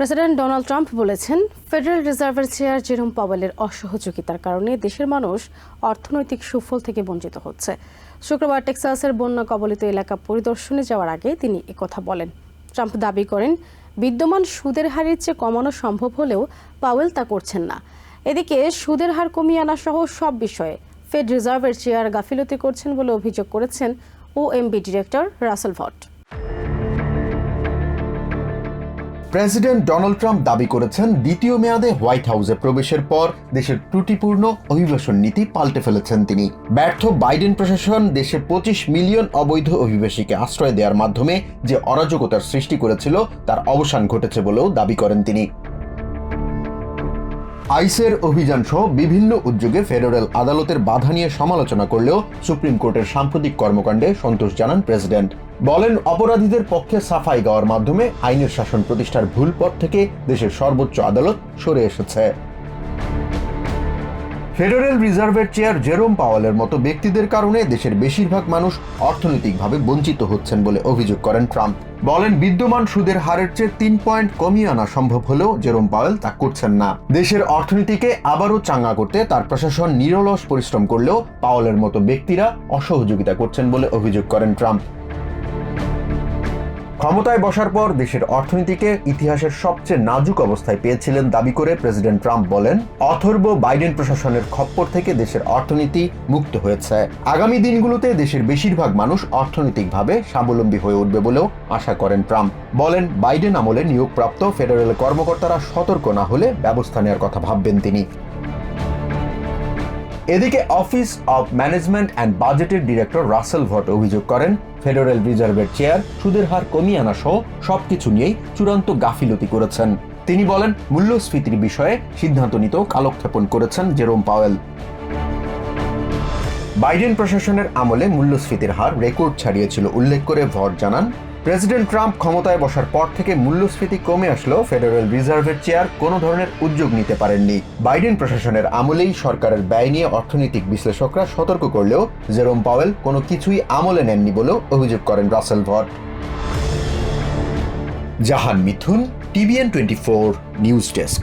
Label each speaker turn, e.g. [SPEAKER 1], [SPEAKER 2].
[SPEAKER 1] President Donald Trump বলেছেন, federal রিজার্ভের chair Jerome পাওয়েলের অসহযোগিতার কারণে দেশের মানুষ অর্থনৈতিক সুফল থেকে বঞ্চিত হচ্ছে। শুক্রবার টেক্সাসের বন্যা কবলিত এলাকা পরিদর্শনে যাওয়ার আগে তিনি একথা বলেন। ট্রাম্প দাবি করেন, বিদ্যমান সুদের হারের চেয়ে কমানো সম্ভব হলেও পাওয়েল তা করছেন না। এদিকে সুদের হার কমিয়ে আনা সহ সব বিষয়ে ফেড রিজার্ভের চেয়ার গাফিলতি করছেন বলে অভিযোগ করেছেন OMB director Russell Vought.
[SPEAKER 2] President Donald Trump দাবি করেছেন, দ্বিতীয় মেয়াদে হোয়াইট হাউসে প্রবেশের পর দেশের ত্রুটিপূর্ণ অভিবাসন নীতি পাল্টে ফেলেছেন তিনি। ব্যর্থ বাইডেন প্রশাসন দেশে পঁচিশ মিলিয়ন অবৈধ অভিবাসীকে আশ্রয় দেওয়ার মাধ্যমে যে অরাজকতার সৃষ্টি করেছিল, তার অবসান ঘটেছে বলেও দাবি করেন তিনি। আইসের অভিযান সহ বিভিন্ন উদ্যোগে ফেডারেল আদালতের বাধা নিয়ে সমালোচনা করলেও সুপ্রিম কোর্টের সাম্প্রতিক কর্মকাণ্ডে সন্তোষ জানান প্রেসিডেন্ট। বলেন, অপরাধীদের পক্ষে সাফাই গাওয়ার মাধ্যমে আইনের শাসন প্রতিষ্ঠার ভুল পথ থেকে দেশের সর্বোচ্চ আদালত সরে এসেছে। ফেডারেল রিজার্ভের চেয়ার জেরোম পাওয়ালের মতো ব্যক্তিদের কারণে দেশের বেশিরভাগ মানুষ অর্থনৈতিকভাবে বঞ্চিত হচ্ছেন বলে অভিযোগ করেন ট্রাম্প। বলেন, বিদ্যমান সুদের হারের চেয়ে তিন পয়েন্ট কমিয়ে আনা সম্ভব হলেও জেরোম পাওয়েল তা করছেন না। দেশের অর্থনীতিকে আবারও চাঙ্গা করতে তার প্রশাসন নিরলস পরিশ্রম করলেও পাওয়েলের মতো ব্যক্তিরা অসহযোগিতা করছেন বলে অভিযোগ করেন ট্রাম্প। ক্ষমতায় বসার পর দেশের অর্থনীতিকে ইতিহাসের সবচেয়ে নাজুক অবস্থায় পেয়েছিলেন দাবি করে প্রেসিডেন্ট ট্রাম্প বলেন, অথর্ব বাইডেন প্রশাসনের খপ্পর থেকে দেশের অর্থনীতি মুক্ত হয়েছে। আগামী দিনগুলোতে দেশের বেশিরভাগ মানুষ অর্থনৈতিকভাবে স্বাবলম্বী হয়ে উঠবে বলেও আশা করেন ট্রাম্প। বলেন, বাইডেন আমলে নিয়োগপ্রাপ্ত ফেডারেল কর্মকর্তারা সতর্ক না হলে ব্যবস্থা নেওয়ার কথা ভাববেন তিনি। এদিকে অফিস অব ম্যানেজমেন্ট অ্যান্ড বাজেটের ডিরেক্টর রাসেল ভট অভিযোগ করেন, ফেডারেল রিজার্ভের চেয়ার সুদের হার কমিয়ে আনা সহ সবকিছু নিয়েই চূড়ান্ত গাফিলতি করেছেন। তিনি বলেন, মূল্যস্ফীতির বিষয়ে সিদ্ধান্ত নিতেও কালক্ষেপণ করেছেন জেরোম পাওয়েল। বাইডেন প্রশাসনের আমলে মূল্যস্ফীতির হার রেকর্ড ছাড়িয়েছিল, উল্লেখ করে ভট জানান প্রেসিডেন্ট ট্রাম্প ক্ষমতায় বসার পর থেকে মূল্যস্ফীতি কমে আসলেও ফেডারেল রিজার্ভের চেয়ার কোনো ধরনের উদ্যোগ নিতে পারেননি। বাইডেন প্রশাসনের আমলেই সরকারের ব্যয় নিয়ে অর্থনৈতিক বিশ্লেষকরা সতর্ক করলেও জেরোম পাওয়েল কোনো কিছুই আমলে নেননি বলেও অভিযোগ করেন Russell Vought. Jahan Mithun, TVN twenty four, news desk.